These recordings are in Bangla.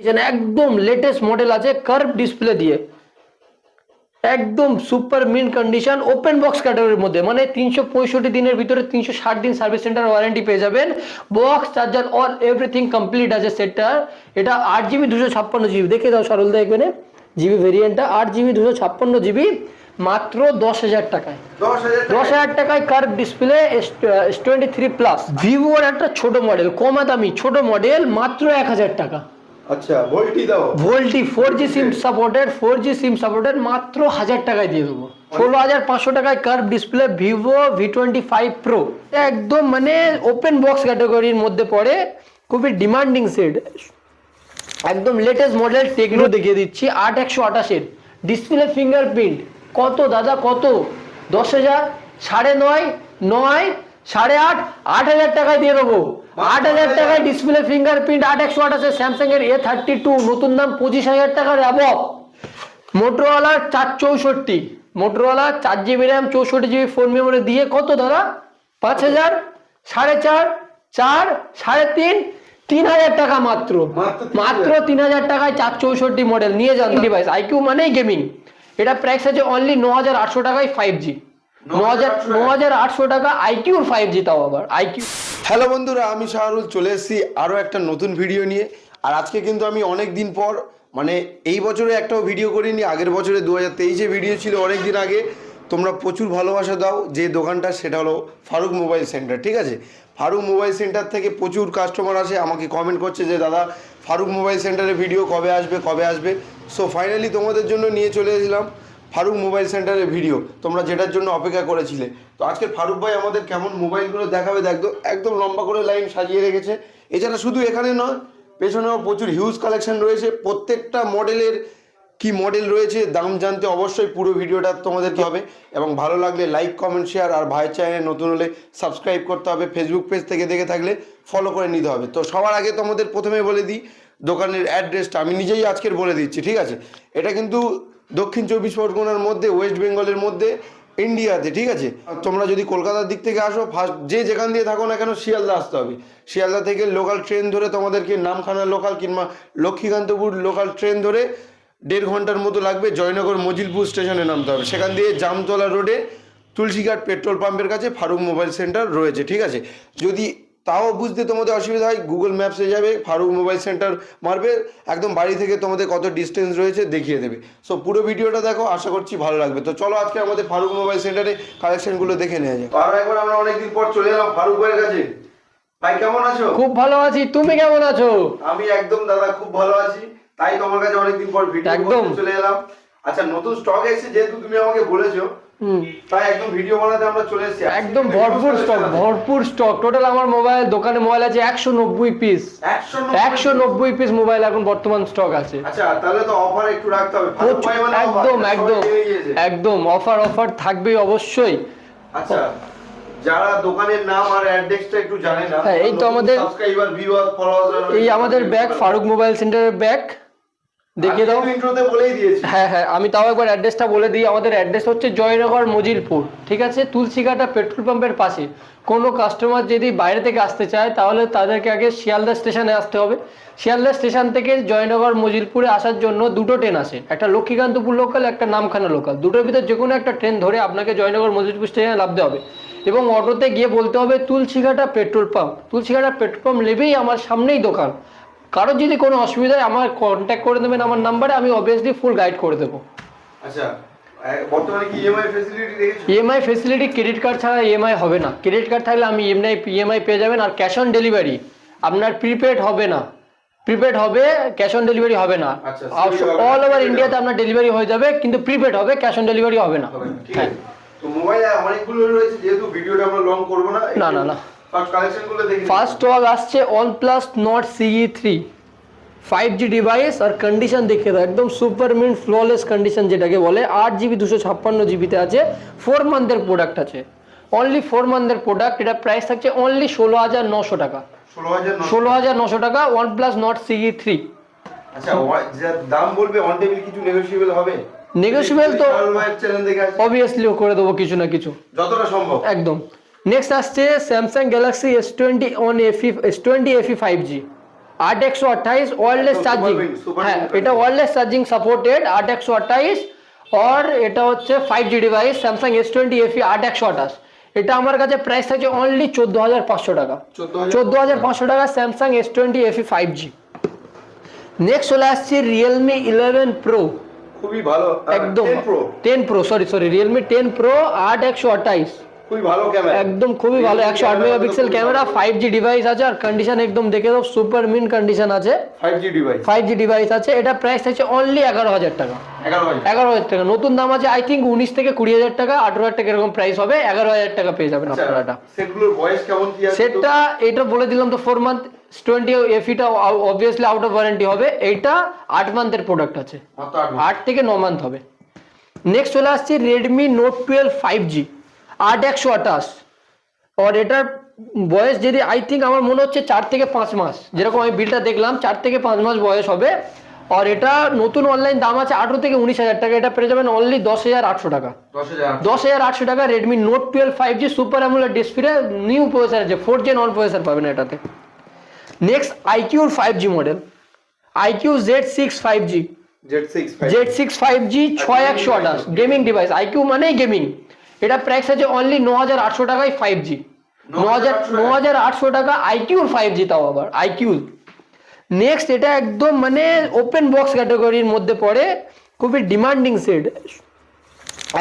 এখানে একদম লেটেস্ট মডেল আছে কার্ভ ডিসপ্লে দিয়ে। একদম super mint condition open box ক্যাটাগরির মধ্যে। মানে তিনশো পঁয়ষট্টি দিনের ভিতরে তিনশো ষাট দিন সার্ভিস সেন্টার ওয়ারেন্টি পেয়ে যাবেন। Box charger all everything complete আছে সেটটা এটা আট জিবি দুশো ছাপ্পান্ন জিবি দেখে দাও সরলদা এখানে। জিবি ভেরিয়েন্টটা আট জিবি দুশো ছাপ্পান্ন জিবি মাত্র দশ হাজার টাকায়। দশ হাজার টাকায়। Curve display twenty three plus ভিভোর একটা ছোট মডেল কমা দামি ছোট মডেল মাত্র এক হাজার টাকা। আচ্ছা ভোল্টি দাও। VoLTE four G SIM supported four G SIM supported মাত্র হাজার টাকায় দিয়ে দেবো। ষোলো হাজার পাঁচশো টাকায় curve display Vivo V twenty five pro একদম মানে ওপেন বক্স ক্যাটাগরির মধ্যে পড়ে, খুবই ডিমান্ডিং সেট একদম লেটেস্ট মডেল টেকনো দেখিয়ে দিচ্ছি, আট একশো আঠাশের। ডিসপ্লে ফিঙ্গারপ্রিন্ট কত দাদা, কত? দশ হাজার, সাড়ে নয় নয় সাড়ে আট আট হাজার টাকায় দিয়ে দেবো। আট হাজার টাকায় ডিসপ্লে ফিঙ্গারপ্রিন্ট আট একশো আঠাশের স্যামসাং এর এ থার্টি টু নতুন দাম পঁচিশ হাজার টাকার অ্যাবভ মোটরওয়ালার চার চৌষট্টি মোটরওয়ালা চার জিবি র্যাম চৌষট্টি জিবি ফোন মেমোরি দিয়ে কত দাদা পাঁচ হাজার সাড়ে চার চার সাড়ে তিন তিন হাজার টাকা মাত্র। মাত্র তিন মাত্র তিন হাজার টাকায় চার চৌষট্টি মডেল নিয়ে যান। ডিভাইস আইকিউ মানেই গেমিং এটা প্রাইস আছে অনলি ন হাজার আটশো টাকায় ফাইভ জি ন হাজার আটশো টাকা আইকিউর ফাইভ জিতাও আবার। আইকিউ হ্যালো বন্ধুরা আমি শাহরুল চলে এসেছি আরও একটা নতুন ভিডিও নিয়ে। আর আজকে কিন্তু আমি অনেক দিন পর মানে এই বছরে একটাও ভিডিও করিনি আগের বছরে দু হাজার তেইশে ভিডিও ছিল অনেক দিন আগে। তোমরা প্রচুর ভালোবাসা দাও যে দোকানটা সেটা হলো ফারুক মোবাইল সেন্টার ঠিক আছে? ফারুক মোবাইল সেন্টার থেকে প্রচুর কাস্টমার আসে আমাকে কমেন্ট করছে যে দাদা ফারুক মোবাইল সেন্টারে ভিডিও কবে আসবে কবে আসবে? সো ফাইনালি তোমাদের জন্য নিয়ে চলে এসেছিলাম। ফারুক মোবাইল সেন্টারের ভিডিও, তোমরা যেটার জন্য অপেক্ষা করেছিলে। তো আজকে ফারুক ভাই আমাদের কেমন মোবাইলগুলো দেখাবে দেখো একদম লম্বা করে লাইন সাজিয়ে রেখেছে। এছাড়া শুধু এখানে নয়, পেছনেও প্রচুর হিউজ কালেকশন রয়েছে। প্রত্যেকটা মডেলের কি মডেল রয়েছে, দাম জানতে অবশ্যই পুরো ভিডিওটা তোমাদেরকে হবে। এবং ভালো লাগলে লাইক কমেন্ট শেয়ার আর ভাইয়ের চ্যানেলে নতুন হলে সাবস্ক্রাইব করতে হবে। ফেসবুক পেজ থেকে দেখে থাকলে ফলো করে নিতে হবে। তো সবার আগে তোমাদের প্রথমে বলে দিই, দোকানের অ্যাড্রেসটা আমি নিজেই আজকের বলে দিচ্ছি, ঠিক আছে? এটা কিন্তু দক্ষিণ চব্বিশ পরগনার মধ্যে ওয়েস্ট বেঙ্গলের মধ্যে ইন্ডিয়াতে ঠিক আছে? আর তোমরা যদি কলকাতার দিক থেকে আসো ফার্স্ট যে যেখান দিয়ে থাকো না কেন শিয়ালদা আসতে হবে। শিয়ালদা থেকে লোকাল ট্রেন ধরে তোমাদেরকে নামখানা লোকাল কিংবা লক্ষ্মীকান্তপুর লোকাল ট্রেন ধরে দেড় ঘণ্টার মতো লাগবে জয়নগর মজিলপুর স্টেশনে নামতে হবে। সেখান দিয়ে জামতলা রোডে তুলসীঘাট পেট্রোল পাম্পের কাছে ফারুক মোবাইল সেন্টার রয়েছে ঠিক আছে? যদি তাও বুঝতে তোমাদের অসুবিধা হয় গুগল ম্যাপসে যাবে ফারুক মোবাইল সেন্টার মারবে একদম বাড়ি থেকে তোমাদের কত ডিস্টেন্স রয়েছে দেখিয়ে দেবে। সো পুরো ভিডিওটা দেখো আশা করছি ভালো লাগবে। তো চলো আজকে আমাদের ফারুক মোবাইল সেন্টারে কালেকশনগুলো দেখে নেওয়া যায় আরও একবার আমরা অনেকদিন পর চলে এলাম ফারুক ভাইয়ের কাছে। ভাই কেমন আছো? খুব ভালো আছি তুমি কেমন আছো? আমি একদম দাদা খুব ভালো আছি। তাই তোমার কাছে অনেকদিন পর ভিডিও চলে এলাম। আচ্ছা নতুন স্টক এসেছে যেহেতু তুমি আমাকে বলেছ তাই একদম ভিডিও বানাতে আমরা চলে এসেছি। একদম ভরপুর স্টক ভরপুর স্টক টোটাল আমার মোবাইল দোকানে মোবাইল আছে একশো নব্বই পিস একশো নব্বই পিস মোবাইল এখন বর্তমান স্টক আছে। আচ্ছা তাহলে তো অফার একটু রাখতে হবে। মানে একদম একদম। একদম অফার অফার থাকবেই অবশ্যই। আচ্ছা যারা দোকানের নাম আর অ্যাড্রেসটা একটু জানে না হ্যাঁ, এই তো আমাদের- সাবস্ক্রাইবার ভিউয়ার ফলোয়ার এই আমাদের ব্যাগ ফারুক মোবাইল সেন্টারের ব্যাগ দেখিয়ে দাও। ইন্ট্রোতে বলেই দিয়েছি। হ্যাঁ হ্যাঁ আমি তাও একবার অ্যাড্রেসটা বলে দিই। আমাদের অ্যাড্রেস হচ্ছে জয়নগর মজিলপুর। ঠিক আছে? তুলসীঘাটা পেট্রোল পাম্পের পাশে। কোনো কাস্টমার যদি বাইরে থেকে আসতে চায় তাহলে তাদেরকে আগে শিয়ালদা স্টেশনে আসতে হবে। শিয়ালদা স্টেশন থেকে জয়নগর মজিলপুরে আসার জন্য দুটো ট্রেন আসে। একটা লক্ষ্মীকান্তপুর লোকাল একটা নামখানা লোকাল দুটোর ভিতর যে কোনো একটা ট্রেন ধরে আপনাকে জয়নগর মজিলপুর স্টেশনে নামতে হবে। এবং অটোতে গিয়ে বলতে হবে Tulsighata petrol pump Tulsighata petrol pump নেবেই আমার সামনেই দোকান। কারোর যদি কোনো অসুবিধা হয় আমার কন্ট্যাক্ট করে দেবেন আমার নাম্বারে আমি অবভিয়াসলি ফুল গাইড করে দেবো। আচ্ছা বর্তমানে কি EMI facility EMI facility credit card ছাড়া ইএমআই হবে না। ক্রেডিট কার্ড থাকলে আমি ইএমআই ইএমআই পেয়ে যাবেন আর ক্যাশ অন ডেলিভারি আপনার প্রিপেড হবে না। প্রিপেড হবে ক্যাশ অন ডেলিভারি হবে না। অল ওভার ইন্ডিয়াতে আপনার ডেলিভারি হয়ে যাবে কিন্তু প্রিপেড হবে ক্যাশ অন ডেলিভারি হবে না। হ্যাঁ। তো মোবাইলে অনেকগুলো রয়েছে যেহেতু ভিডিওটা আমরা লং করব না না, না, না। ফার্স্ট স্টক আসছে one plus Nord CE three five G device আর কন্ডিশন দেখে দাও একদম সুপার মিন ফ্ললেস কন্ডিশন যেটাকে বলে আট জিবি দুশো ছাপ্পান্ন জিবিতে আছে ফোর মান্থের প্রোডাক্ট আছে। অনলি ফোর মান্থের প্রোডাক্ট এটা প্রাইস থাকছে অনলি ষোলো হাজার নশো টাকা। ষোলো হাজার নশো। টাকা one plus Nord CE three আচ্ছা ওয়া- যা দাম বলবে অন টেবিল কিছু নেগোশিয়েবল হবে? নেগোসিয়েবল তো শাহরুল ভাইয়ের চ্যানেল দেখে আসছি। অবভিয়াসলি করে দেবো কিছু না কিছু। যতটা সম্ভব। একদম। নেক্সট আসছে Samsung Galaxy S twenty on FE S twenty FE five G আট একশো আঠাইশ ওয়ারলেস চার্জিং হ্যাঁ এটা ওয়ারলেস চার্জিং সাপোর্টেড আট একশো আঠাইশ আর এটা হচ্ছে five G device Samsung S twenty FE আট একশো আঠাশ এটা আমার কাছে প্রাইস থাকছে অনলি চোদ্দ হাজার পাঁচশো টাকা। 14,500 চোদ্দ হাজার পাঁচশো টাকা Samsung S twenty FE five G next চলে আসছে রিয়েলমি ইলেভেন প্রো খুবই ভালো একদম। Ten pro sorry sorry Realme ten pro আট একশো আঠাইশ খুবই ভালো ক্যামেরা। একদম খুবই ভালো একশো আট megapixel camera five G device আছে আর কন্ডিশন একদম দেখে দাও সুপার মিন কন্ডিশন আছে। Five G device five G device আছে এটা প্রাইস অনলি এগারো হাজার টাকা। এগারো হাজার টাকা। নতুন দাম আছে আই থিঙ্ক উনিশ থেকে কুড়ি হাজার টাকা আঠারো হাজার টাকা এরকম প্রাইস হবে এগারো হাজার টাকা পেয়ে যাবেন আপনারা এটা। সেটটা এটা বলে দিলাম তো ফোর মান্থ টোয়েন্টি এফিটা অবভিয়াসলি আউট অফ ওয়ারেন্টি হবে এইটা আট মান্থের প্রোডাক্ট আছে। আট থেকে ন মান্থ হবে। নেক্সট চলে আসছে Redmi Note twelve five G আট একশো আঠাশ। আর এটার বয়স যদি আই থিঙ্ক আমার মনে হচ্ছে চার থেকে পাঁচ মাস। যেরকম আমি বিলটা দেখলাম চার থেকে পাঁচ মাস বয়স হবে। আর এটা নতুন অনলাইন দাম আছে আঠেরো থেকে উনিশ হাজার টাকা। এটা পেয়ে যাবেন অনলি দশ হাজার আটশো টাকা। দশ হাজার আটশো। টাকা Redmi Note twelve five G super AMOLED display new processor আছে। ফোর জেন অন প্রসেসর পাবেন এটাতে। Next আইকিউর five G model iQOO Z six five G Z six Z six five G ছয় একশো আঠাশ। গেমিং ডিভাইস আইকিউ মানেই গেমিং এটা প্রাইস আছে অনলি ন হাজার আটশো টাকায় ফাইভ জি ন হাজার ন হাজার আটশো টাকা আইকিউর ফাইভ জি তাও আবার আইকিউ নেক্সট এটা একদম মানে ওপেন বক্স ক্যাটাগরির মধ্যে পড়ে খুবই ডিমান্ডিং সেট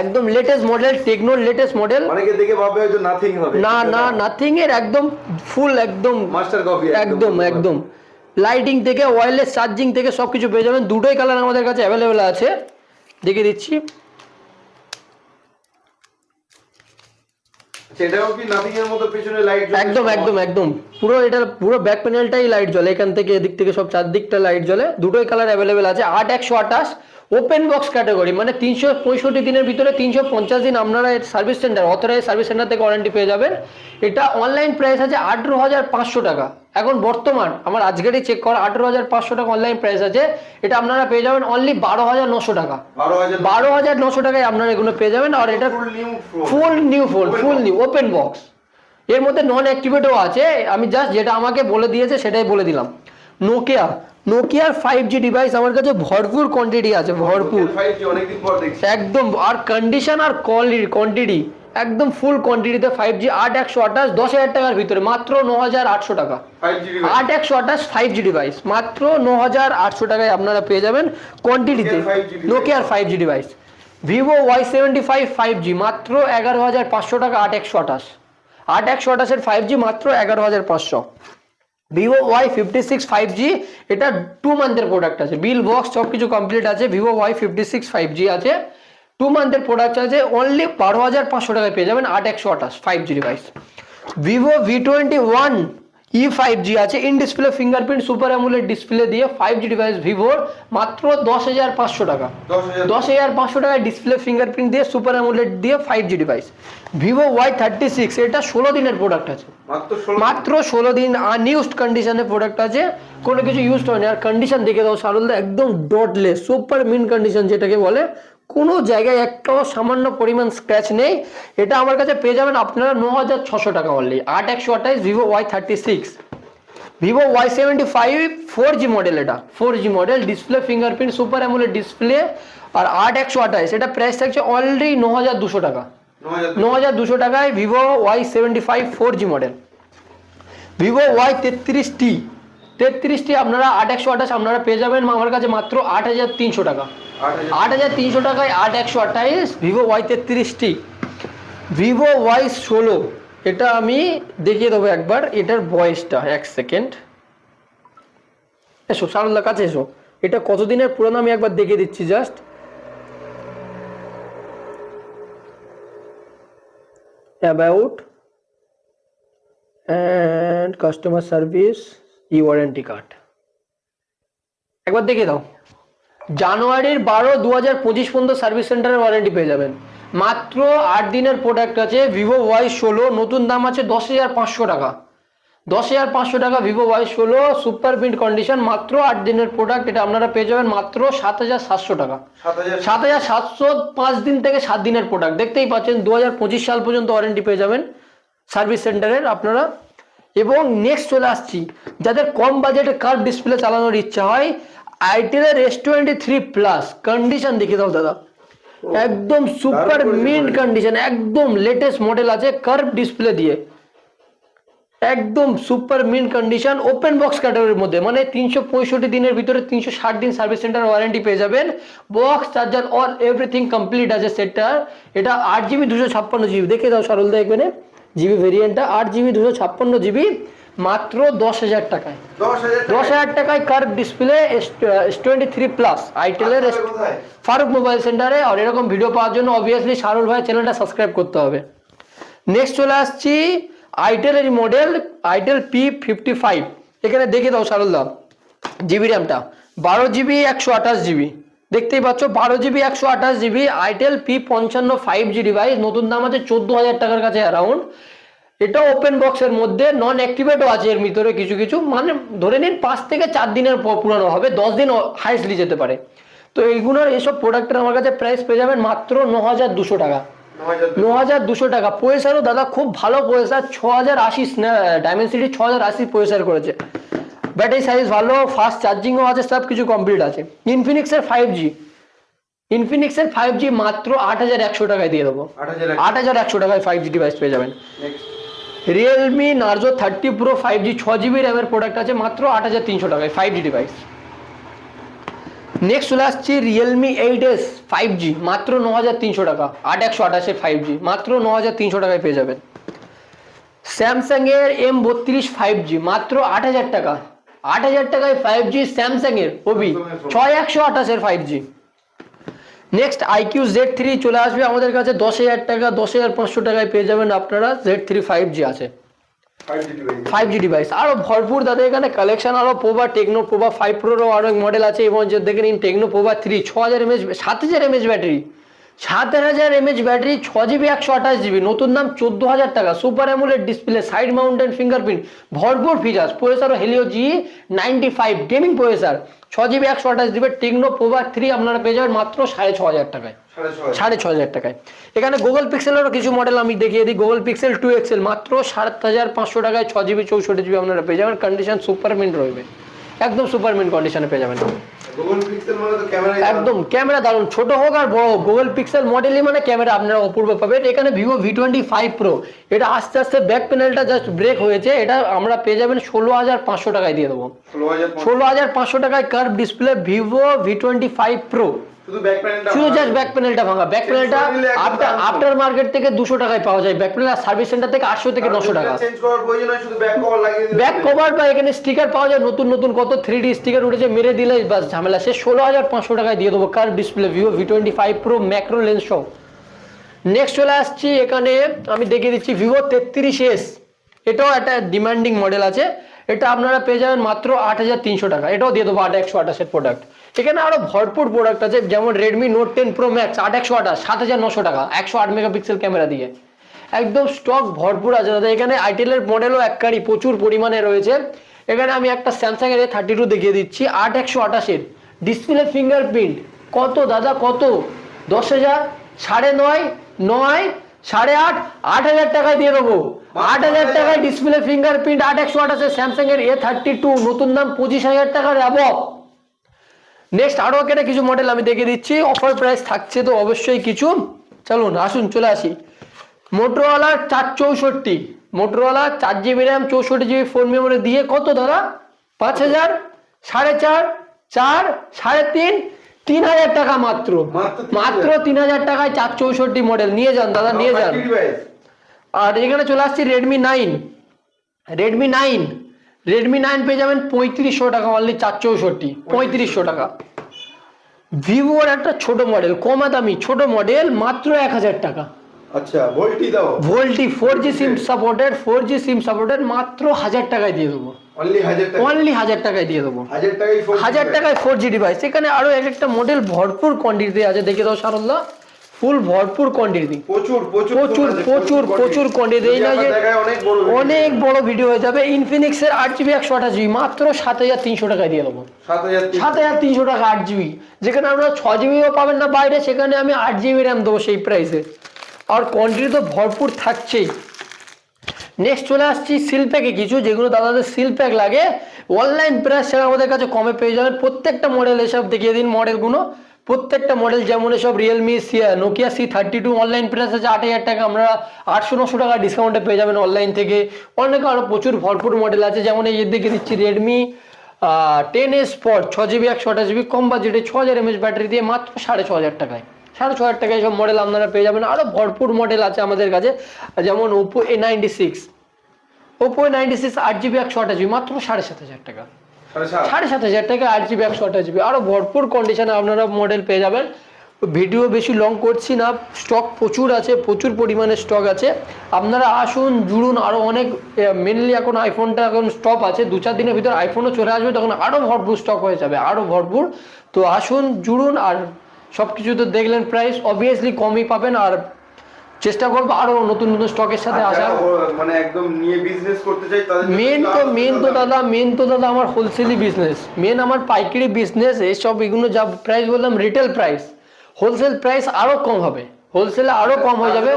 একদম লেটেস্ট মডেল টেকনোর লেটেস্ট মডেল অনেকে দেখে ভাববে হয়তো নাথিং হবে। না না নাথিং এর একদম ফুল একদম মাস্টার কপি একদম। একদম লাইটিং থেকে ওয়্যারলেস চার্জিং থেকে সব কিছু পেয়ে যাবেন। দুটোই কালার আমাদের কাছে অ্যাভেলেবেল আছে। দেখিয়ে দিচ্ছি। সেটাও কি নাথিং এর মতো পেছনে লাইট একদম একদম একদম। পুরো এটা, পুরো ব্যাক প্যানেলটাই লাইট জ্বলে। এখান থেকে এদিক থেকে সব চারদিকটা লাইট জ্বলে। দুটোই কালার অ্যাভেলেবেল আছে। আট একশো আঠাশ। ওপেন বক্স ক্যাটাগরি মানে তিনশো পঁয়ষট্টি দিনের ভিতরে তিনশো পঞ্চাশ দিন আপনারা service centre authorise service centre থেকে ওয়ারেন্টি পেয়ে যাবেন। এটা অনলাইন প্রাইস আছে আঠেরো হাজার পাঁচশো টাকা। এখন বর্তমান আমার আজকেরই চেক করা আঠেরো হাজার পাঁচশো টাকা অনলাইন প্রাইস আছে। এটা আপনারা পেয়ে যাবেন অনলি বারো হাজার নশো টাকা। বারো হাজার নশো। টাকায় আপনারা এগুলো পেয়ে যাবেন আর এটা full new full phone full new open box এর মধ্যে নন অ্যাক্টিভেটও আছে। আমি জাস্ট যেটা আমাকে বলে দিয়েছে সেটাই বলে দিলাম। নোকিয়া নোকিয়ার ফাইভ জি ডিভাইস আমার কাছে ভরপুর কোয়ান্টিটি আছে ভরপুর। একদম আর কন্ডিশন আর কোয়ালিটি কোয়ান্টিটি একদম ফুল কোয়ান্টিটিতে ফাইভ জি আট একশো আঠাশ দশ হাজার টাকার ভিতরে মাত্র ন হাজার আটশো টাকা। আট একশো আঠাশ ফাইভ জি ডিভাইস মাত্র ন হাজার আটশো টাকায় আপনারা পেয়ে যাবেন কোয়ান্টিটিতে Nokia 5G device। নোকিয়ার five G device Vivo Y seventy five five G মাত্র এগারো হাজার পাঁচশো টাকা আট একশো আঠাশ। আট একশো আঠাশের ফাইভ জি মাত্র এগারো হাজার পাঁচশো। Vivo Y fifty six five G এটা টু মান্থের প্রোডাক্ট আছে। বিল বক্স সব কিছু কমপ্লিট আছে Vivo Y fifty six five G আছে। টু মান্থের প্রোডাক্ট আছে অনলি বারো হাজার পাঁচশো টাকায় পেয়ে যাবেন আট একশো আঠাশ five G device Vivo V twenty one E five G আছে in display fingerprint super AMOLED display দিয়ে ফাইভ জি ডিভাইস ভিভোর মাত্র দশ হাজার পাঁচশো টাকা। দশ হাজার পাঁচশো। টাকায় ডিসপ্লে ফিঙ্গারপ্রিন্ট দিয়ে সুপার অ্যামুলেট দিয়ে five G device Vivo Y thirty six এটা ষোলো দিনের প্রোডাক্ট আছে। মাত্র ষোলো দিন। আনইউজড কন্ডিশনের প্রোডাক্ট আছে। কোনো কিছু ইউজড হয়নি। আর কন্ডিশন দেখে দাও সারলদা একদম ডটলেস সুপার মিন কন্ডিশন যেটাকে বলে কোনো জায়গায় একটাও সামান্য পরিমাণ স্ক্র্যাচ নেই। এটা আমার কাছে পেয়ে যাবেন আপনারা ন হাজার ছশো টাকা অনলি আট একশো আঠাইশ Vivo Y thirty six. Vivo Y seventy five four G model এটা। Four G model display fingerprint super AMOLED display আর আট একশো আঠাইশ। এটা প্রাইস থাকছে অলরেডি ন হাজার দুশো টাকা। ন হাজার ন হাজার দুশো টাকায় Vivo Y seventy five four G model Vivo Y তেত্রিশ টি তেত্রিশ টি আপনারা আট একশো আঠাশ আপনারা পেয়ে যাবেন। আমার কাছে মাত্র আট হাজার তিনশো টাকা। আট হাজার তিনশো টাকায় আট একশো আঠাইশ ভিভো ওয়াই তেত্রিশটি। ভিভো ওয়াই ষোলো এটা আমি দেখিয়ে দেবো একবার এটার বয়সটা এক সেকেন্ড। এসো সারুল্লার কাছে এসো। এটা কতদিনের পুরনো আমি একবার দেখিয়ে দিচ্ছি just. About and customer service ই ওয়ারেন্টি কার্ড একবার দেখে দাও জানুয়ারির বারো দু হাজার পঁচিশ পর্যন্ত সার্ভিস সেন্টারের ওয়ারেন্টি পেয়ে যাবেন। মাত্র আট দিনের প্রোডাক্ট আছে ভিভো ওয়াই ষোলো নতুন দাম আছে দশ হাজার পাঁচশো টাকা। দশ হাজার পাঁচশো টাকা ভিভো ওয়াই ষোলো সুপার প্রিন্ট কন্ডিশন মাত্র আট দিনের প্রোডাক্ট এটা আপনারা পেয়ে যাবেন মাত্র সাত হাজার সাতশো টাকা। সাত হাজার। সাতশো পাঁচ দিন থেকে সাত দিনের প্রোডাক্ট দেখতেই পাচ্ছেন দু হাজার পঁচিশ সাল পর্যন্ত ওয়ারেন্টি পেয়ে যাবেন। সার্ভিস সেন্টারের আপনারা এবং নেক্সট চলে আসছি। যাদের কম বাজেটে কার্ভ ডিসপ্লে চালানোর ইচ্ছা হয় আইটেলের S twenty three plus condition দেখে দাও দাদা। একদম সুপার মিন্ট কন্ডিশন একদম লেটেস্ট মডেল আছে কার্ভ ডিসপ্লে দিয়ে। একদম super mint condition open box ক্যাটাগরির মধ্যে। মানে তিনশো পঁয়ষট্টি দিনের ভিতরে তিনশো ষাট দিন সার্ভিস সেন্টার ওয়ারেন্টি পেয়ে যাবেন। Box charger all everything complete আছে সেটটার এটা আট জিবি দুশো ছাপ্পান্ন জিবি দেখে দাও সরলদা এখানে। জিবি ভেরিয়েন্টটা আট জিবি দুশো ছাপ্পান্ন জিবি মাত্র দশ হাজার টাকায়। দশ হাজার টাকায়? Curve display S twenty three plus আইটেলের? Faruk mobile সেন্টারে আর এরকম ভিডিও পাওয়ার জন্য অবভিয়াসলি শাহরুল ভাই চ্যানেলটা সাবস্ক্রাইব করতে হবে। নেক্সট চলে আসছি আইটেলের model itel P fifty five এখানে দেখে দাও শারুল দা। জিবি র্যামটা বারো জিবি একশো আঠাশ জিবি। দেখতেই পাচ্ছ বারো জিবি একশো আঠাশ জিবি আইটেল পি পঞ্চান্ন ফাইভ জি ডিভাইস নতুন দাম আছে চোদ্দ হাজার টাকার কাছে অ্যারাউন্ড এটা ওপেন বক্সের মধ্যে নন অ্যাক্টিভেটও আছে এর ভিতরে কিছু কিছু। মানে ধরে নিন পাঁচ থেকে চার দিনের পুরানো হবে দশ দিন হাইস্টলি যেতে পারে। তো এইগুলোর এইসব প্রোডাক্টের আমার কাছে প্রাইস পেয়ে যাবেন মাত্র ন হাজার দুশো টাকা। ন হাজার ন হাজার দুশো টাকা। পয়সারও দাদা খুব ভালো পয়সা ছ হাজার আশি ডায়মন্ড সিটি ছ হাজার আশি পয়সার করেছে। ব্যাটারি সাইজ ভালো ফাস্ট চার্জিংও আছে সব কিছু কমপ্লিট আছে। ইনফিনিক্সের ফাইভ জি ইনফিনিক্সের ফাইভ জি মাত্র আট হাজার একশো টাকায় দিয়ে দেবো। আট হাজার একশো। টাকায় ফাইভ জি ডিভাইস পেয়ে যাবেন। Realme Narzo thirty pro five G ছ জিবি র্যামের প্রোডাক্ট আছে মাত্র আট হাজার তিনশো টাকায় ফাইভ জি ডিভাইস নেক্সট চলে আসছি Realme eight S five G মাত্র ন হাজার তিনশো টাকা। আট একশো আঠাশে ফাইভ জি মাত্র ন হাজার তিনশো টাকায় পেয়ে যাবেন। স্যামসাংয়ের এম বত্রিশ ফাইভ জি মাত্র আট হাজার টাকা। আট হাজার টাকায় ফাইভ জি স্যামসাং এর ওবি ছয় একশো আঠাশের five G next iQOO Z three চলে আসবে আমাদের কাছে। দশ হাজার টাকা দশ হাজার পাঁচশো টাকায় পেয়ে যাবেন আপনারা জেড থ্রি ফাইভ জি আছে। ফাইভ জি ডিভাইস আরও ভরপুর দাদা এখানে কালেকশন আরও পোভা টেকনো পোভা ফাইভ প্রোরও অনেক মডেল আছে। এবং যে দেখে নিন টেকনো পোভা থ্রি ছ হাজার এমএচ সাত হাজার এমএচ ব্যাটারি সাত হাজার এমএচ ব্যাটারি ছ জিবি একশো আঠাশ জিবি নতুন দাম চোদ্দ হাজার টাকা। Super AMOLED display side mounted fingerprint ভরপুর features processor Helio G ninety five gaming processor ছ জিবি একশো আঠাশ জিবি টেকনো পোভা থ্রি আপনারা পেয়ে যাবেন মাত্র সাড়ে ছ হাজার টাকায়। সাড়ে ছ হাজার। টাকায়। এখানে গুগল পিক্সেলেরও কিছু মডেল আমি দেখিয়ে দিই। গুগল পিক্সেল টু এক্সেল মাত্র সাত হাজার পাঁচশো টাকায় ছ জিবি চৌষট্টি জিবি আপনারা পেয়ে যাবেন। কন্ডিশন সুপারমিন্ট রয়েছে। একদম সুপারম্যান কন্ডিশনে পেয়ে যাবেন। মানে একদম ক্যামেরা দারুণ ছোট হোক আর বড় হোক গুগল পিক্সেল মডেলই মানে ক্যামেরা আপনারা অপূর্ব পাবেন। এখানে Vivo V twenty five pro এটা আস্তে আস্তে ব্যাক প্যানেলটা জাস্ট ব্রেক হয়েছে। এটা আমরা পেয়ে যাবেন ষোলো হাজার পাঁচশো টাকায় দিয়ে দেবো। ষোলো হাজার ষোলো হাজার পাঁচশো টাকায় curve display Vivo V twenty five pro শুধু ব্যাক প্যানেলটা শুধু জাস্ট ব্যাক প্যানেলটা ভাঙা। ব্যাক প্যানেলটা আফটার। আফটার মার্কেট থেকে দুশো টাকায় পাওয়া যায়। ব্যাক প্যানেল সার্ভিস সেন্টার থেকে আটশো থেকে নশো টাকা। চেঞ্জ করার প্রয়োজন হয় শুধু ব্যাক কভার লাগিয়ে ব্যাক কভার বা এখানে স্টিকার পাওয়া যায় নতুন নতুন কত থ্রি ডি স্টিকার উঠেছে মেরে দিলে বাস ঝামেলা। হাজার পাঁচশো টাকায় দিয়ে দেবো। Curve display Vivo V twenty five pro macro lens সহ নেক্সট চলে আসছি এখানে আমি দেখিয়ে দিচ্ছি ভিভো তেত্রিশ এস এটাও একটা ডিমান্ডিং মডেল আছে। এটা আপনারা পেয়ে যাবেন মাত্র আট হাজার তিনশো টাকা। এটাও দিয়ে দেবো আট একশো আঠাশের প্রোডাক্ট এখানে আরও ভরপুর প্রোডাক্ট আছে, যেমন Redmi Note ten pro max আট একশো আঠাশ, সাত হাজার নশো টাকা, একশো আট মেগাপিক্সেল ক্যামেরা দিয়ে। একদম স্টক ভরপুর আছে দাদা এখানে আইটেলের মডেলও এককারই প্রচুর পরিমাণে রয়েছে। এখানে আমি একটা স্যামসাং এর থার্টি টু দেখিয়ে দিচ্ছি, আট একশো আঠাশের। ডিসপ্লে ফিঙ্গারপ্রিন্ট কত দাদা, কত? দশ হাজার, সাড়ে নয় নয়, সাড়ে আট আট হাজার টাকায় দিয়ে দেবো। আট হাজার টাকায় ডিসপ্লে ফিঙ্গারপ্রিন্ট আট একশো আঠাশের স্যামসাং এর এ থার্টি টু নতুন দাম পঁচিশ হাজার টাকার অ্যাবভ নেক্সট আরও এখানে কিছু মডেল আমি দেখে দিচ্ছি। অফার প্রাইস থাকছে তো অবশ্যই কিছু। চলুন আসুন চলে আসি। মোটরওয়ালা চার চৌষট্টি। মোটরওয়ালা চার জিবি র্যাম চৌষট্টি জিবি ফোন মেমোরি দিয়ে কত দাদা পাঁচ হাজার সাড়ে চার চার সাড়ে তিন তিন হাজার টাকা মাত্র। মাত্র তিন হাজার। টাকায় চার চৌষট্টি মডেল নিয়ে যান দাদা নিয়ে যান। আর এখানে চলে আসছি Redmi nine Redmi nine Redmi nine পেয়ে যাবেন পঁয়ত্রিশশো টাকা অনলি চার চৌষট্টি পঁয়ত্রিশশো টাকা। ভিভোর একটা ছোট মডেল কমা দামি ছোট মডেল মাত্র এক হাজার টাকা। আচ্ছা ভোল্টি দাও। VoLTE four G SIM supported four G SIM supported মাত্র হাজার টাকায় দিয়ে দেবো। অনলি হাজার টাকায়? দিয়ে দেবো। হাজার টাকায় ফোর জি ডিভাইস এখানে আরও এক একটা মডেল ভরপুর কোয়ান্টিটি আছে। দেখে দাও সারল্লা। ফুল ভরপুর কোয়ান্টিটি প্রচুর প্রচুর প্রচুর প্রচুর কোয়ান্টিটি এই যদি না যে অনেক বড় ভিডিও হয়ে যাবে। ইনফিনিক্স এর আট জিবি একশো আঠাশ জিবি মাত্র সাত হাজার তিনশো টাকায় দিয়ে দেবো। সাত হাজার তিনশো। টাকা আট জিবি যেখানে আপনারা ছ জিবিও পাবেন না বাইরে সেখানে আমি আট জিবি র্যাম দেবো সেই প্রাইসে আর কোয়ান্টিটি তো ভরপুর থাকছেই। নেক্সট চলে আসছি সিল প্যাকে কিছু যেগুলো দাদাদের সিল প্যাক লাগে। অনলাইন প্রাইস ছাড়া আমাদের কাছে কমে পেয়ে যাবেন। প্রত্যেকটা মডেল এসব দেখিয়ে দিন মডেলগুলো প্রত্যেকটা মডেল যেমন এসব Realme Nokia C thirty two online price আছে আট হাজার টাকা। আমরা আটশো, নশো টাকা ডিসকাউন্টে পেয়ে যাবেন অনলাইন থেকে। অনেক আরও প্রচুর ভরপুর মডেল আছে। যেমন এই দেখে দিচ্ছি রেডমি টেন এস স্পট ছ জিবি একশো আঠাশ জিবি কম বাজেটে ছ হাজার এমএচ ব্যাটারি দিয়ে মাত্র সাড়ে ছ হাজার টাকায়। সাড়ে ছ হাজার টাকায় সব মডেল আপনারা পেয়ে যাবেন। আরও ভরপুর মডেল আছে আমাদের কাছে। যেমন Oppo A ninety six Oppo A ninety six আট জিবি একশো আঠাশ জিবি মাত্র সাড়ে সাত হাজার টাকা। সাড়ে সাত। হাজার টাকা আট জিবি, একশো আঠাশ জিবি। আরও ভরপুর কন্ডিশনে আপনারা মডেল পেয়ে যাবেন। ভিডিও বেশি লং করছি না স্টক প্রচুর আছে, প্রচুর পরিমাণে স্টক আছে। আপনারা আসুন, জুড়ুন আরও অনেক মেনলি এখন আইফোনটা এখন স্টক আছে। দু চার দিনের ভিতর আইফোনও চলে আসবে, তখন আরও ভরপুর স্টক হয়ে যাবে আরও ভরপুর। তো আসুন, জুড়ুন, আর সব কিছু তো দেখলেন প্রাইস অবভিয়াসলি কমই পাবেন, আর চেষ্টা করব আরও নতুন নতুন স্টকের সাথে আর আসার। মানে একদম নিয়ে বিজনেস করতে চাই মেন তো মেন তো দাদা। মেন তো দাদা আমার হোলসেলই বিজনেস মেন আমার পাইকারি বিজনেস এইসব এগুলো যা প্রাইস বললাম রিটেল প্রাইস হোলসেল প্রাইস আরও কম হবে। হোলসেলে আরও কম হয়ে যাবে।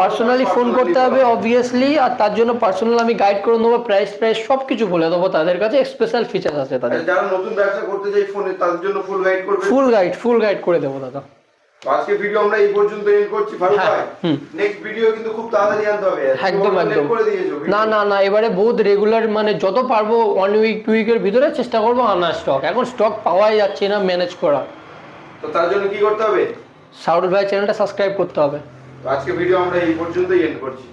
পার্সোনালি ফোন করতে হবে অবভিয়াসলি আর তার জন্য পার্সোনাল আমি গাইড করে দেবো প্রাইস প্রাইস সব কিছু বলে দেবো তাদের কাছে। স্পেশাল ফিচার আছে তাদের। যারা নতুন ব্যবসা করতে চাই ফোনে তাদের জন্য ফুল গাইড করবে? ফুল গাইড ফুল গাইড করে দেবো দাদা। আজকে ভিডিও আমরা এই পর্যন্ত এন্ড করছি ফারুক হ্যাঁ, ভাই। নেক্সট ভিডিও কিন্তু খুব তাড়াতাড়ি আনতে হবে। একদম একদম। না না না এবারে বহুত রেগুলার মানে যত পারব ওয়ান উইক টু উইকের ভিতরে চেষ্টা করব আনা স্টক এখন স্টক পাওয়াই যাচ্ছে না ম্যানেজ করা। তো তার জন্য কি করতে হবে? সাউরভ ভাই চ্যানেলটা সাবস্ক্রাইব করতে হবে। তো আজকে ভিডিও আমরা এই পর্যন্তই এন্ড করছি।